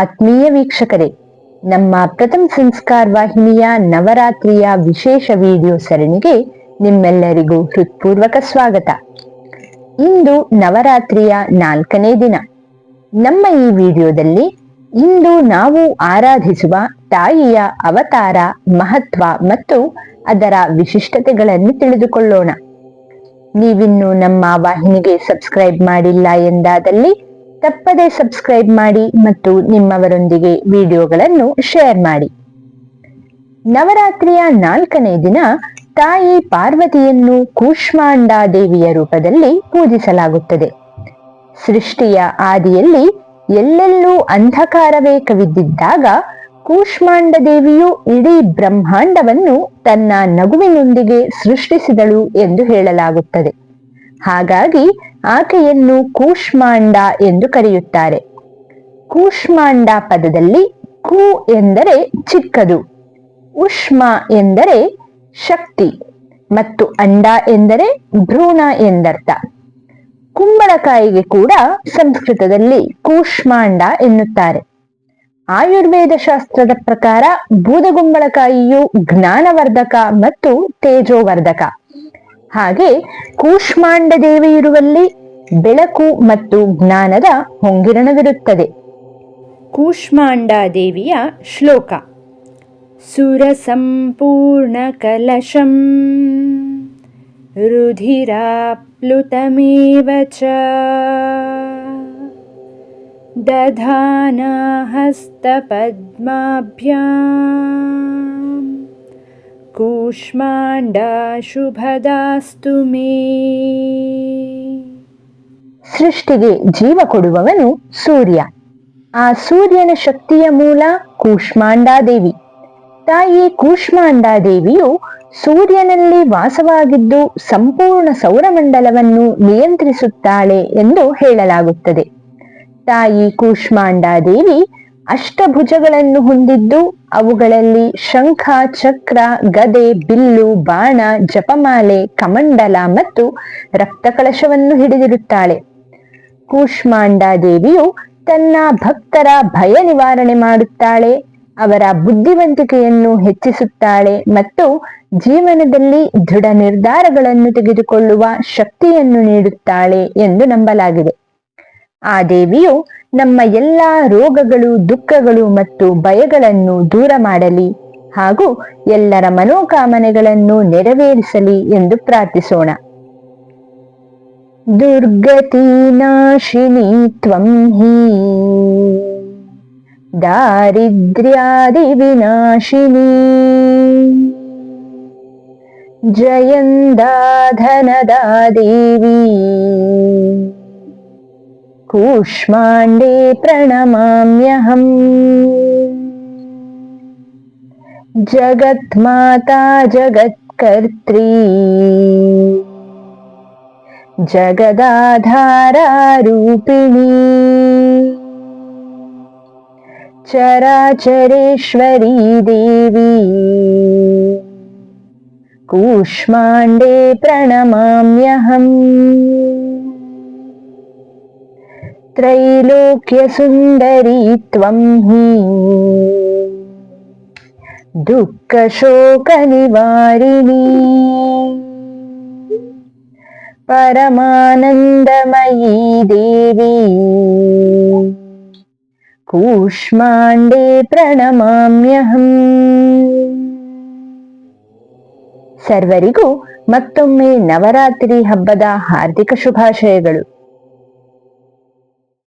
ಆತ್ಮೀಯ ವೀಕ್ಷಕರೇ, ನಮ್ಮ ಪ್ರಥಮ ಸಂಸ್ಕಾರ ವಾಹಿನಿಯ ನವರಾತ್ರಿಯ ವಿಶೇಷ ವಿಡಿಯೋ ಸರಣಿಗೆ ನಿಮ್ಮೆಲ್ಲರಿಗೂ ಹೃತ್ಪೂರ್ವಕ ಸ್ವಾಗತ. ಇಂದು ನವರಾತ್ರಿಯ ನಾಲ್ಕನೇ ದಿನ. ನಮ್ಮ ಈ ವಿಡಿಯೋದಲ್ಲಿ ಇಂದು ನಾವು ಆರಾಧಿಸುವ ತಾಯಿಯ ಅವತಾರ ಮಹತ್ವ ಮತ್ತು ಅದರ ವಿಶಿಷ್ಟತೆಗಳನ್ನು ತಿಳಿದುಕೊಳ್ಳೋಣ. ನೀವಿನ್ನು ನಮ್ಮ ವಾಹಿನಿಗೆ ಸಬ್ಸ್ಕ್ರೈಬ್ ಮಾಡಿಲ್ಲ ಎಂದಾದಲ್ಲಿ ತಪ್ಪದೆ ಸಬ್ಸ್ಕ್ರೈಬ್ ಮಾಡಿ ಮತ್ತು ನಿಮ್ಮವರೊಂದಿಗೆ ವಿಡಿಯೋಗಳನ್ನು ಶೇರ್ ಮಾಡಿ. ನವರಾತ್ರಿಯ ನಾಲ್ಕನೇ ದಿನ ತಾಯಿ ಪಾರ್ವತಿಯನ್ನು ಕೂಷ್ಮಾಂಡಾ ದೇವಿಯ ರೂಪದಲ್ಲಿ ಪೂಜಿಸಲಾಗುತ್ತದೆ. ಸೃಷ್ಟಿಯ ಆದಿಯಲ್ಲಿ ಎಲ್ಲೆಲ್ಲೂ ಅಂಧಕಾರವೇ ಕವಿದಿದ್ದಾಗ ಕೂಷ್ಮಾಂಡ ದೇವಿಯು ಇಡೀ ಬ್ರಹ್ಮಾಂಡವನ್ನು ತನ್ನ ನಗುವಿನೊಂದಿಗೆ ಸೃಷ್ಟಿಸಿದಳು ಎಂದು ಹೇಳಲಾಗುತ್ತದೆ. ಹಾಗಾಗಿ ಆಕೆಯನ್ನು ಕೂಷ್ಮಾಂಡ ಎಂದು ಕರೆಯುತ್ತಾರೆ. ಕೂಷ್ಮಾಂಡ ಪದದಲ್ಲಿ ಕು ಎಂದರೆ ಚಿಕ್ಕದು, ಉಷ್ಮ ಎಂದರೆ ಶಕ್ತಿ ಮತ್ತು ಅಂಡ ಎಂದರೆ ಭ್ರೂಣ ಎಂದರ್ಥ. ಕುಂಬಳಕಾಯಿಗೆ ಕೂಡ ಸಂಸ್ಕೃತದಲ್ಲಿ ಕೂಷ್ಮಾಂಡ ಎನ್ನುತ್ತಾರೆ. ಆಯುರ್ವೇದ ಶಾಸ್ತ್ರದ ಪ್ರಕಾರ ಬೂದಗುಂಬಳಕಾಯಿಯು ಜ್ಞಾನವರ್ಧಕ ಮತ್ತು ತೇಜೋವರ್ಧಕ. ಹಾಗೆ ಕೂಷ್ಮಾಂಡ ದೇವಿ ಇರುವಲ್ಲಿ ಬೆಳಕು ಮತ್ತು ಜ್ಞಾನದ ಹೊಂಗಿರಣವಿರುತ್ತದೆ ಕೂಷ್ಮಾಂಡ ದೇವಿಯ ಶ್ಲೋಕ ಸುರಸಂಪೂರ್ಣಕಲಶಂ रुधिराप्लुतमेव च दधाना हस्तपद्माभ्याम् ಕೂಷ್ಮಾಂಡ ಶುಭದಾಸ್ತು ಮೇ. ಸೃಷ್ಟಿಗೆ ಜೀವ ಕೊಡುವವನು ಸೂರ್ಯ. ಆ ಸೂರ್ಯನ ಶಕ್ತಿಯ ಮೂಲ ಕೂಷ್ಮಾಂಡಾದೇವಿ. ತಾಯಿ ಕೂಷ್ಮಾಂಡಾದೇವಿಯು ಸೂರ್ಯನಲ್ಲಿ ವಾಸವಾಗಿದ್ದು ಸಂಪೂರ್ಣ ಸೌರಮಂಡಲವನ್ನು ನಿಯಂತ್ರಿಸುತ್ತಾಳೆ ಎಂದು ಹೇಳಲಾಗುತ್ತದೆ. ತಾಯಿ ಕೂಷ್ಮಾಂಡಾದೇವಿ ಅಷ್ಟಭುಜಗಳನ್ನು ಹೊಂದಿದ್ದು ಅವುಗಳಲ್ಲಿ ಶಂಖ, ಚಕ್ರ, ಗದೆ, ಬಿಲ್ಲು, ಬಾಣ, ಜಪಮಾಲೆ, ಕಮಂಡಲ ಮತ್ತು ರಕ್ತಕಳಶವನ್ನು ಹಿಡಿದಿರುತ್ತಾಳೆ. ಕೂಷ್ಮಾಂಡ ದೇವಿಯು ತನ್ನ ಭಕ್ತರ ಭಯ ನಿವಾರಣೆ ಮಾಡುತ್ತಾಳೆ, ಅವರ ಬುದ್ಧಿವಂತಿಕೆಯನ್ನು ಹೆಚ್ಚಿಸುತ್ತಾಳೆ ಮತ್ತು ಜೀವನದಲ್ಲಿ ದೃಢ ನಿರ್ಧಾರಗಳನ್ನು ತೆಗೆದುಕೊಳ್ಳುವ ಶಕ್ತಿಯನ್ನು ನೀಡುತ್ತಾಳೆ ಎಂದು ನಂಬಲಾಗಿದೆ. ಆ ದೇವಿಯು ನಮ್ಮ ಎಲ್ಲ ರೋಗಗಳು, ದುಃಖಗಳು ಮತ್ತು ಭಯಗಳನ್ನು ದೂರ ಮಾಡಲಿ ಹಾಗೂ ಎಲ್ಲರ ಮನೋಕಾಮನೆಗಳನ್ನು ನೆರವೇರಿಸಲಿ ಎಂದು ಪ್ರಾರ್ಥಿಸೋಣ. ದುರ್ಗತೀನಾಶಿನಿ ತ್ವಂ ಹಿ. ದಾರಿದ್ರ್ಯಾದಿ ವಿನಾಶಿನಿ. ಜಯಂದಾಧನದಾ ದೇವಿ कूष्माण्डे प्रणमाम्यहम्। जगत्माता जगत्कर्त्री। जगदाधारारूपिणी। चराचरेश्वरी देवी। कूष्माण्डे प्रणमाम्यहम्। त्रैलोक्यसुन्दरी त्वं हि दुःखशोकनिवारिणी परमानन्दमयी देवी कूष्माण्डे ಪ್ರಣಮಾಮ್ಯಹಂ ಸರ್ವರಿಗೂ ಮತ್ತೊಮ್ಮೆ ನವರಾತ್ರಿ ಹಬ್ಬದ ಹಾರ್ದಿಕ ಶುಭಾಶಯಗಳು